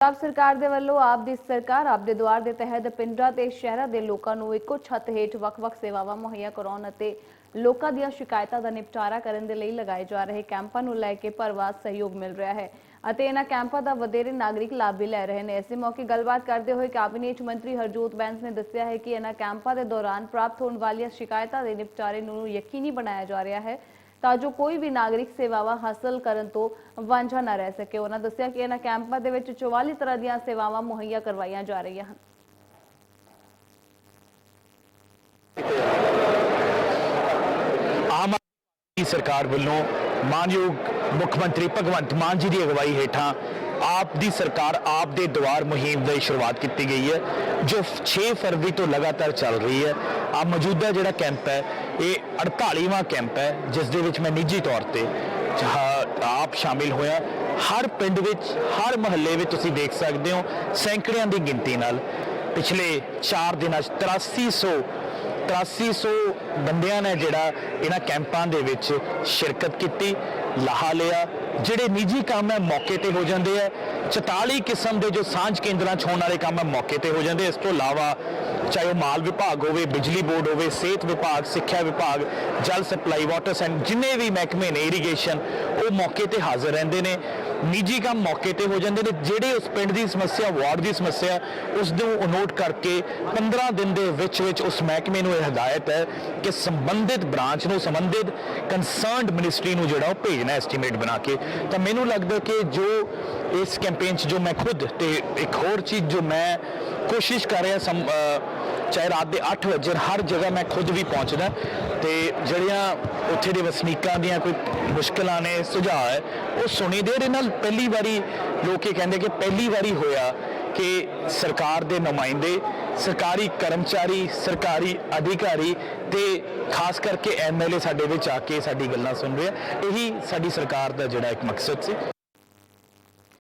ਪੰਜਾਬ ਸਰਕਾਰ ਦੇ ਵੱਲੋਂ ਆਪ ਦੀ ਸਰਕਾਰ ਆਪ ਦੇ ਦੁਆਰ ਦੇ ਤਹਿਤ ਪਿੰਡਾਂ ਤੇ ਸ਼ਹਿਰਾਂ ਦੇ ਲੋਕਾਂ ਨੂੰ ਇੱਕੋ ਛੱਤ ਹੇਠ ਵੱਖ-ਵੱਖ ਸੇਵਾਵਾਂ ਮੁਹੱਈਆ ਕਰਾਉਣ ਅਤੇ ਲੋਕਾਂ ਦੀਆਂ ਸ਼ਿਕਾਇਤਾਂ ਦਾ ਨਿਪਟਾਰਾ ਕਰਨ ਦੇ ਲਈ ਲਗਾਏ ਜਾ ਰਹੇ ਕੈਂਪਾਂ ਨੂੰ ਲੈ ਕੇ ਭਰਵਾਸ ਸਹਿਯੋਗ ਮਿਲ ਰਿਹਾ ਹੈ ਅਤੇ ਇਹਨਾਂ ਕੈਂਪਾਂ ਦਾ ਵਧੇਰੇ ਨਾਗਰਿਕ ਲਾਭ ਵੀ ਲੈ ਰਹੇ ਨੇ। ਇਸੇ ਮੌਕੇ ਗੱਲਬਾਤ ਕਰਦੇ ਹੋਏ ਕੈਬਨਿਟ ਮੰਤਰੀ ਹਰਜੋਤ ਬੈਂਸ ਨੇ ਦੱਸਿਆ ਹੈ ਕਿ ਇਹਨਾਂ ਕੈਂਪਾਂ ਦੇ ਦੌਰਾਨ ਪ੍ਰਾਪਤ ਹੋਣ ਵਾਲੀਆਂ ਸ਼ਿਕਾਇਤਾਂ ਦੇ ਨਿਪਟਾਰੇ ਨੂੰ ਯਕੀਨੀ ਬਣਾਇਆ ਜਾ ਰਿਹਾ ਹੈ। ਤਾਂ ਜੋ ਕੋਈ ਵੀ ਨਾਗਰਿਕ ਸੇਵਾਵਾਂ ਹਾਸਲ ਕਰਨ ਤੋਂ ਵਾਂਝਾ ਨਾ ਰਹਿ ਸਕੇ। ਉਹਨਾਂ ਦੱਸਿਆ ਕਿ ਇਹਨਾਂ ਕੈਂਪਾਂ ਦੇ ਵਿੱਚ 44 ਤਰ੍ਹਾਂ ਦੀਆਂ ਸੇਵਾਵਾਂ ਮੁਹੱਈਆ ਕਰਵਾਈਆਂ ਜਾ ਰਹੀਆਂ ਹਨ। ਆਮ ਆਦਮੀ ਸਰਕਾਰ ਵੱਲੋਂ ਮਾਨਯੋਗ ਮੁੱਖ ਮੰਤਰੀ ਭਗਵੰਤ ਮਾਨ ਜੀ ਦੀ ਅਗਵਾਈ ਹੇਠਾਂ ਆਪ ਦੀ ਸਰਕਾਰ ਆਪ ਦੇ ਦੁਆਰ ਮੁਹਿੰਮ ਦੀ ਸ਼ੁਰੂਆਤ ਕੀਤੀ ਗਈ ਹੈ, ਜੋ 6 ਫਰਵਰੀ ਤੋਂ ਲਗਾਤਾਰ ਚੱਲ ਰਹੀ ਹੈ। ਆ ਮੌਜੂਦਾ ਜਿਹੜਾ ਕੈਂਪ ਹੈ ਇਹ 48ਵਾਂ ਕੈਂਪ ਹੈ, ਜਿਸ ਦੇ ਵਿੱਚ ਮੈਂ ਨਿੱਜੀ ਤੌਰ ਤੇ ਆਪ ਸ਼ਾਮਿਲ ਹੋਇਆ। ਹਰ ਪਿੰਡ ਵਿੱਚ, ਹਰ ਮਹੱਲੇ ਵਿੱਚ ਤੁਸੀਂ ਦੇਖ ਸਕਦੇ ਹੋ ਸੈਂਕੜਿਆਂ ਦੀ ਗਿਣਤੀ ਨਾਲ ਪਿਛਲੇ 4 ਦਿਨਾਂ 'ਚ 8300 8300 ਬੰਦਿਆਂ ਨੇ ਜਿਹੜਾ ਇਹਨਾਂ ਕੈਂਪਾਂ ਦੇ ਵਿੱਚ ਸ਼ਿਰਕਤ ਕੀਤੀ, ਲਾਹਾ ਲਿਆ। ਜਿਹੜੇ ਨਿੱਜੀ ਕੰਮ ਹੈ, ਮੌਕੇ ਤੇ ਹੋ ਜਾਂਦੇ ਆ। 44 ਕਿਸਮ ਦੇ ਜੋ ਸਾਂਝ ਕੇਂਦਰਾਂ 'ਚ ਹੋਣ ਵਾਲੇ ਕੰਮ ਹੈ, ਮੌਕੇ ਤੇ ਹੋ ਜਾਂਦੇ ਇਸ ਤੋਂ ਇਲਾਵਾ ਚਾਹੇ ਉਹ ਮਾਲ ਵਿਭਾਗ ਹੋਵੇ, ਬਿਜਲੀ ਬੋਰਡ ਹੋਵੇ, ਸਿਹਤ ਵਿਭਾਗ, ਸਿੱਖਿਆ ਵਿਭਾਗ, ਜਲ ਸਪਲਾਈ ਵਾਟਰ ਸੈਂਡ ਜਿੰਨੇ ਵੀ ਮਹਿਕਮੇ ਨੇ ਇਰੀਗੇਸ਼ਨ ਉਹ ਮੌਕੇ ਤੇ ਹਾਜ਼ਰ ਰਹਿੰਦੇ ਨੇ। ਨਿੱਜੀ ਕੰਮ ਮੌਕੇ ਤੇ ਹੋ ਜਾਂਦੇ ਨੇ। ਜਿਹੜੇ ਉਸ ਪਿੰਡ ਦੀ ਸਮੱਸਿਆ, ਵਾਰਡ ਦੀ ਸਮੱਸਿਆ ਉਸ ਨੂੰ ਉਹ ਨੋਟ ਕਰਕੇ 15 ਦਿਨ ਦੇ ਵਿੱਚ ਵਿੱਚ ਉਸ ਮਹਿਕਮੇ ਨੂੰ ਇਹ ਹਦਾਇਤ ਹੈ ਕਿ ਸੰਬੰਧਿਤ ਬ੍ਰਾਂਚ ਨੂੰ, ਸੰਬੰਧਿਤ ਕੰਸਰਨਡ ਮਿਨਿਸਟਰੀ ਨੂੰ ਜਿਹੜਾ ਉਹ ਭੇਜਣਾ ਐਸਟੀਮੇਟ ਬਣਾ ਕੇ। ਤਾਂ ਮੈਨੂੰ ਲੱਗਦਾ ਕਿ ਜੋ ਇਸ ਕੈਂਪੇਨ 'ਚ ਜੋ ਮੈਂ ਖੁਦ ਤੇ ਇੱਕ ਹੋਰ ਚੀਜ਼ ਜੋ ਮੈਂ ਕੋਸ਼ਿਸ਼ ਕਰ ਰਿਹਾ, ਸਮ- ਚਾਹੇ ਰਾਤ ਦੇ 8 ਵਜੇ ਹਰ ਜਗ੍ਹਾ ਮੈਂ ਖੁਦ ਵੀ ਪਹੁੰਚਦਾ। ਤੇ ਜਿਹੜੀਆਂ ਉੱਥੇ ਦੇ ਵਸਨੀਕਾਂ ਦੀਆਂ ਕੋਈ ਮੁਸ਼ਕਲਾਂ ਨੇ, ਸੁਝਾਅ ਹੈ, ਉਹ ਸੁਣੀ ਦੇ। ਇਹਦੇ ਨਾਲ ਪਹਿਲੀ ਵਾਰੀ ਲੋਕ ਇਹ ਕਹਿੰਦੇ ਕਿ ਪਹਿਲੀ ਵਾਰੀ ਹੋਇਆ ਕਿ ਸਰਕਾਰ ਦੇ ਨੁਮਾਇੰਦੇ ਸਰਕਾਰੀ ਕਰਮਚਾਰੀ, ਸਰਕਾਰੀ ਅਧਿਕਾਰੀ ਤੇ ਖਾਸ ਕਰਕੇ ਐਮਐਲਏ ਸਾਡੇ ਵਿੱਚ ਆ ਕੇ ਸਾਡੀ ਗੱਲਾਂ ਸੁਣ ਰਹੇ ਆ। ਇਹੀ ਸਾਡੀ ਸਰਕਾਰ ਦਾ ਜਿਹੜਾ ਇੱਕ ਮਕਸਦ ਸੀ।